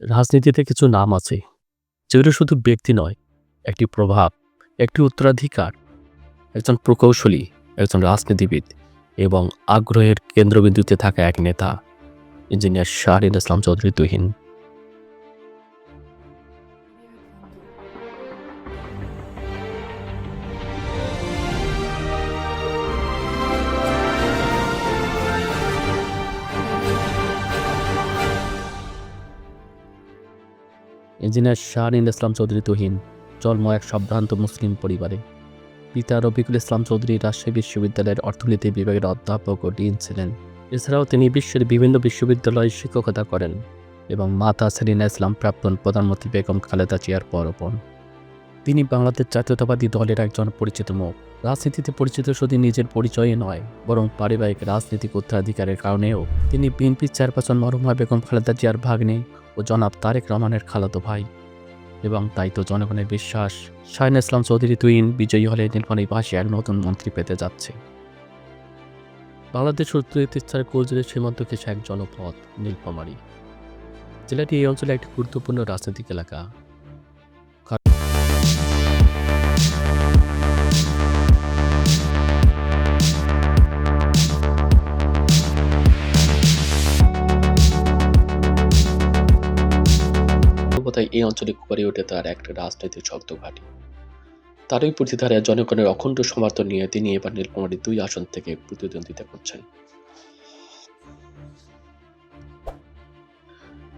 রাজনীতিতে কিছু নাম আছে, যেগুলো শুধু ব্যক্তি নয়, একটি প্রভাব, একটি উত্তরাধিকার, একজন প্রকৌশলী, একজন রাজনীতিবিদ এবং আগ্রহের কেন্দ্রবিন্দুতে থাকা এক নেতা, ইঞ্জিনিয়ার শাহরিন ইসলাম চৌধুরী তুহিন। ইঞ্জিনিয়ার শাহরিন ইসলাম চৌধুরী তুহিন, জন্ম এক সম্ভ্রান্ত মুসলিম পরিবারে। পিতা রফিকুল ইসলাম চৌধুরী রাজশাহী বিশ্ববিদ্যালয়ের অর্থনীতি বিভাগের অধ্যাপক ও ডিন ছিলেন। এছাড়াও তিনি বিশ্বের বিভিন্ন বিশ্ববিদ্যালয়ে শিক্ষকতা করেন এবং মাতা সেলিনা ইসলাম প্রাক্তন প্রধানমন্ত্রী বেগম খালেদা জিয়ার পরপন তিনি বাংলাদেশ জাতীয়তাবাদী দলের একজন পরিচিত মুখ। রাজনীতিতে পরিচিত শুধু নিজের পরিচয়ে নয়, বরং পারিবারিক রাজনৈতিক উত্তরাধিকারের কারণেও তিনি বিএনপির চেয়ারপারসন মরহুমা বেগম খালেদা জিয়ার ভাগ্নে ও জনাব তারেক রহমানের খালাতো ভাই। এবং তাই তো জনগণের বিশ্বাস, শাহিন ইসলাম চৌধুরী তুইন বিজয়ী হলে পাশে এক নতুন মন্ত্রী পেতে যাচ্ছে। বাংলাদেশ উত্তর কোলজের সীমান্ত ঘেঁষে এক জনপথ নীলফামারী। জেলাটি এই অঞ্চলে একটি গুরুত্বপূর্ণ রাজনৈতিক এলাকা। বাস্তবতায় এই অঞ্চলে গড়ে ওঠে তার একটা রাজনৈতিক শক্ত ঘাঁটি তারই প্রতিধারে জনগণের অখণ্ড সমর্থন নিয়ে তিনি এবার নীলফামারীর দুই আসন থেকে প্রতিদ্বন্দ্বিতা করছেন।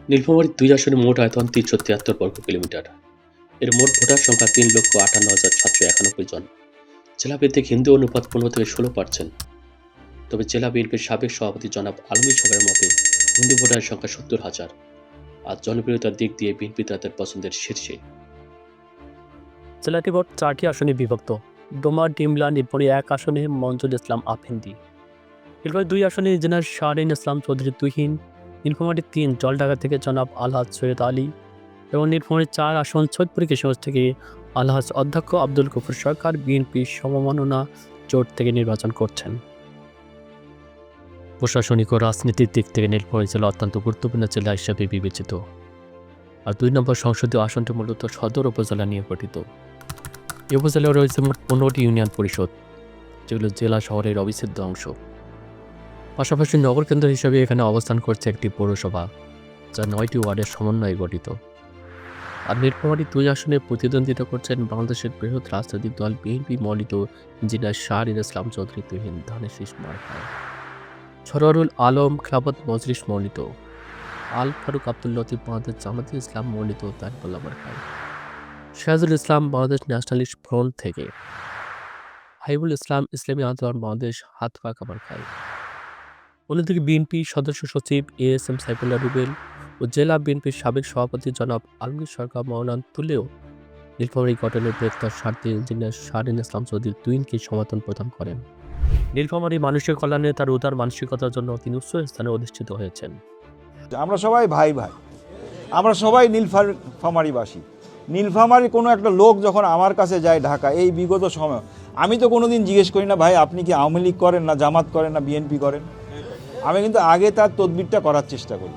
নীলফামারীর দুই আসনে মোট আয়তন তিনশো তিয়াত্তর বর্গ কিলোমিটার। এর মোট ভোটার সংখ্যা তিন লক্ষ আটান্ন হাজার সাতশো একানব্বই জন। জেলা ভিত্তিক হিন্দু অনুপাত পনেরো থেকে ষোলো পার্সেন্ট। তবে জেলা বিএনপির সাবেক সভাপতি জনাব আলমী সবের মতে হিন্দু ভোটারের সংখ্যা সত্তর হাজার। আর জনপ্রিয়তার দিক দিয়ে বিএনপি তাদের পছন্দের শীর্ষে। জেলাটি মোট চারটি আসনে বিভক্ত। ডোমা, ডিমলা নীলপরি এক আসনে মঞ্জুর ইসলাম, আফেন্দি। এরপর দুই আসনে ইঞ্জিনিয়ার শাহরিন ইসলাম চৌধুরী তুহিন, নীলফামারী তিন, জলঢাকা থেকে জনাব আলহাজ সৈয়দ আলী এবং নীলফামারী চার আসন সৈয়দপুর কিশোর থেকে আলহাজ অধ্যক্ষ আব্দুল গফুর সরকার বিএনপি সমমাননা জোট থেকে নির্বাচন করছেন। প্রশাসনিক ও রাজনীতির দিক থেকে নীলফামারী জেলা অত্যন্ত গুরুত্বপূর্ণ জেলা হিসেবে বিবেচিত। আর দুই নম্বর সংসদীয় আসনটি মূলত সদর উপজেলা নিয়ে গঠিত। এই উপজেলায় রয়েছে মোট পনেরোটি ইউনিয়ন পরিষদ, যেগুলো জেলা শহরের অবিচ্ছেদ্য অংশ। পাশাপাশি নগর কেন্দ্র হিসেবে এখানে অবস্থান করছে একটি পৌরসভা, যা নয়টি ওয়ার্ডের সমন্বয়ে গঠিত। আর নীলফামারী দুই আসনে প্রতিদ্বন্দ্বিতা করছেন বাংলাদেশের বৃহৎ রাজনৈতিক দল বিএনপি, মনোনীত ইঞ্জিনিয়ার শাহরির ইসলাম চৌধুরী, তুহিন ধানের শীষ মার্কায় সরোয়ারুল আলম খেলাফত মজলিস মনোনীত। আল ফারুক আব্দুল লতিফ বাংলাদেশ জামাতি ইসলাম মনোনীত তারিকুল্লাহ মার্কায় সিরাজুল ইসলাম বাংলাদেশ ন্যাশনালিস্ট ফ্রন্ট থেকে। হাইবুল ইসলাম ইসলামী আন্দোলন বাংলাদেশ হাত পা পাকা মার্কায় অন্যদিকে বিএনপি সদস্য সচিব A S M Saifullah Rubel ও জেলা বিএনপির সাবেক সভাপতি জনাব আলমগীর সরকার মৌলান তুলেও নীলফামারী গঠনের বৃহত্তর স্বার্থে ইঞ্জিনিয়ার শাহরিন ইসলাম চৌধুরী তুইনকে সমর্থন প্রদান করেন। নীলফামারী মানুষের কল্যাণে তার উদার মানসিকতার জন্য তিনি উচ্চ স্থানে অধিষ্ঠিত হয়েছেন। আমরা সবাই ভাই ভাই। আমরা সবাই নীলফামারিবাসী। নীলফামারি কোনো একটা লোক যখন আমার কাছে যায় ঢাকা, এই বিগত সময়, আমি তো কোনোদিন জিজ্ঞেস করি না, ভাই, আপনি কি আওয়ামী লীগ করেন না জামাত করেন না বিএনপি করেন? আমি কিন্তু আগে তার তদবিরটা করার চেষ্টা করি।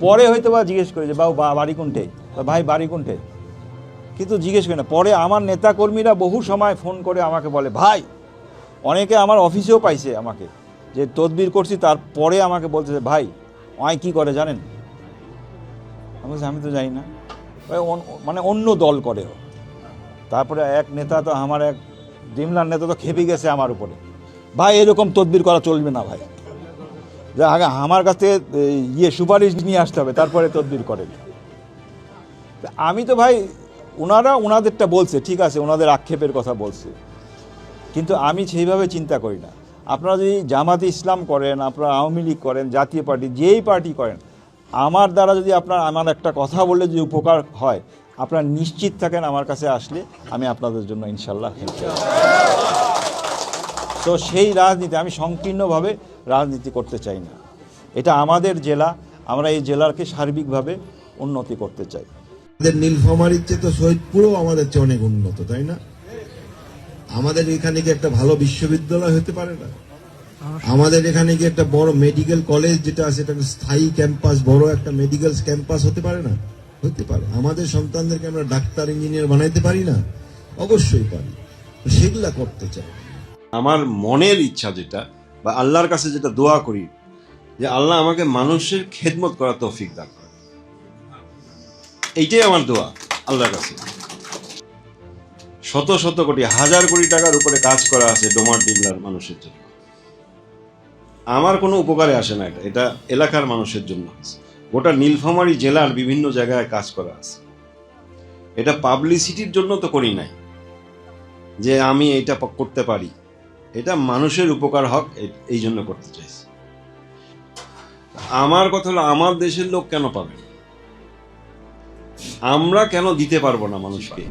পরে হয়তো বা জিজ্ঞেস করি যে, বাবু বাড়ি কোনটে? ভাই, বাড়ি কোনটে? কিন্তু জিজ্ঞেস করি না। পরে আমার নেতাকর্মীরা বহু সময় ফোন করে আমাকে বলে, ভাই অনেকে আমার অফিসেও পাইছে আমাকে, যে তদবির করছি, তারপরে আমাকে বলতেছে, ভাই অয় কি করে জানেন? আমি আমি তো জানি না। মানে অন্য দল করে তারপরে এক নেতা তো, আমার এক ডিমলার নেতা তো খেপে গেছে আমার উপরে। ভাই, এরকম তদবির করা চলবে না ভাই। যে আগে আমার কাছ থেকে ইয়ে সুপারিশ নিয়ে আসতে হবে, তারপরে তদবির করেন। আমি তো ভাই ওনারা ওনাদেরটা বলছে, ঠিক আছে ওনাদের আক্ষেপের কথা বলছে। কিন্তু আমি সেইভাবে চিন্তা করি না। আপনারা যদি জামাতে ইসলাম করেন, আপনারা আওয়ামী লীগ করেন, জাতীয় পার্টি, যেই পার্টি করেন, আমার দ্বারা যদি আপনার আমার একটা কথা বললে যদি উপকার হয়, আপনারা নিশ্চিত থাকেন আমার কাছে আসলে আমি আপনাদের জন্য ইনশাল্লাহ হেল্প তো সেই রাজনীতি আমি সংকীর্ণভাবে রাজনীতি করতে চাই না। এটা আমাদের জেলা, আমরা এই জেলাকে সার্বিকভাবে উন্নতি করতে চাই। আমাদের নীলফামারির চেয়ে তো শহীদপুরও আমাদের চেয়ে অনেক উন্নত, তাই না? আমাদের এখানে কি একটা ভালো বিশ্ববিদ্যালয় হতে পারে না? আমাদের এখানে কি একটা বড় মেডিকেল কলেজ যেটা আছে এটা স্থায়ী ক্যাম্পাস বড় একটা মেডিকেল ক্যাম্পাস হতে পারে না? হতে পারে। আমাদের সন্তানদেরকে আমরা ডাক্তার ইঞ্জিনিয়ার বানাইতে পারি না? অবশ্যই পারি। সেগুলা করতে চাই। আমার মনের ইচ্ছা যেটা, বা আল্লাহর কাছে যেটা দোয়া করি, যে আল্লাহ আমাকে মানুষের খেদমত করা তৌফিক দান করে এইটাই আমার দোয়া, আল্লাহর কাছে। শত শত কোটি, হাজার কোটি টাকার উপরে কাজ করা আছে ডোমার ডিগলার মানুষের জন্য। আমার কোনো উপকারে আসে না এটা। এটা এলাকার মানুষের জন্য আছে। গোটা নীলফামারী জেলার বিভিন্ন জায়গায় কাজ করা আছে। এটা পাবলিসিটির জন্য তো করি নাই। যে আমি এটা করতে পারি। এটা মানুষের উপকার হক, এই জন্য করতে চাইছি। আমার কথা হলো, আমার দেশের লোক কেন পাবে আমরা কেন দিতে পারব না মানুষকে?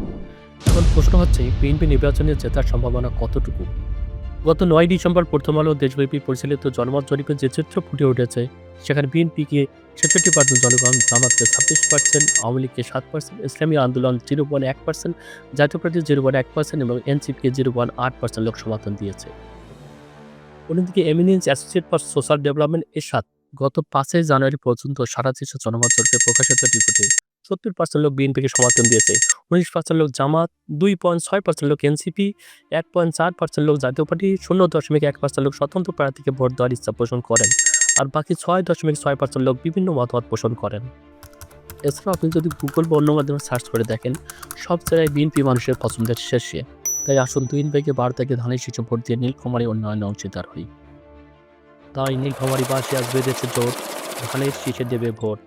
এখন প্রশ্ন হচ্ছে, বিএনপি নির্বাচনে জেতার সম্ভাবনা কতটুকু? গত নয় ডিসেম্বর প্রথম আলো দেশব্যাপী পরিচালিত জনমত জরিপে যে চিত্র ফুটে উঠেছে, সেখানে বিএনপিকে ছেষট্টি পার্সেন্ট জনগণ, জামাতকে ছাব্বিশ পার্সেন্ট, আওয়ামী লীগকে সাত percent, Islami Andolan zero point এক percent, Jatiya Party zero point এক পার্সেন্ট এবং এনসিপিকে জিরো পয়েন্ট আট পার্সেন্ট লোক সমর্থন দিয়েছে। অন্যদিকে eminence associate for social development এর সাথে গত পাঁচই জানুয়ারি পর্যন্ত সারা দেশে জনমত জরিপে প্রকাশিত রিপোর্টে সত্তর পার্সেন্ট লোক বিএনপিকে সমর্থন দিয়েছে। উনিশ পার্সেন্ট লোক জামাত, দুই পয়েন্ট ছয় পার্সেন্ট লোক এনসিপি, এক পয়েন্ট চার পার্সেন্ট লোক জাতীয় পার্টি, শূন্য দশমিক এক পার্সেন্ট লোক স্বতন্ত্র প্রার্থীকে ভোট দেওয়ার ইচ্ছা পোষণ করেন আর বাকি ছয় দশমিক ছয় পার্সেন্ট লোক বিভিন্ন মতামত পোষণ করেন। এছাড়াও আপনি যদি গুগল বা অন্য মাধ্যমে সার্চ করে দেখেন, সব জায়গায় বিএনপি মানুষের পছন্দের শেষে। তাই আসুন দুই ব্যাগে বার থেকে ধানের শীর্ষে ভোট দিয়ে নীলকুমারী উন্নয়নে অংশীদার হই। তাই নীলকুমারী বাসী আজ বেঁধেছে জোট, ধানের শীষে দেবে ভোট।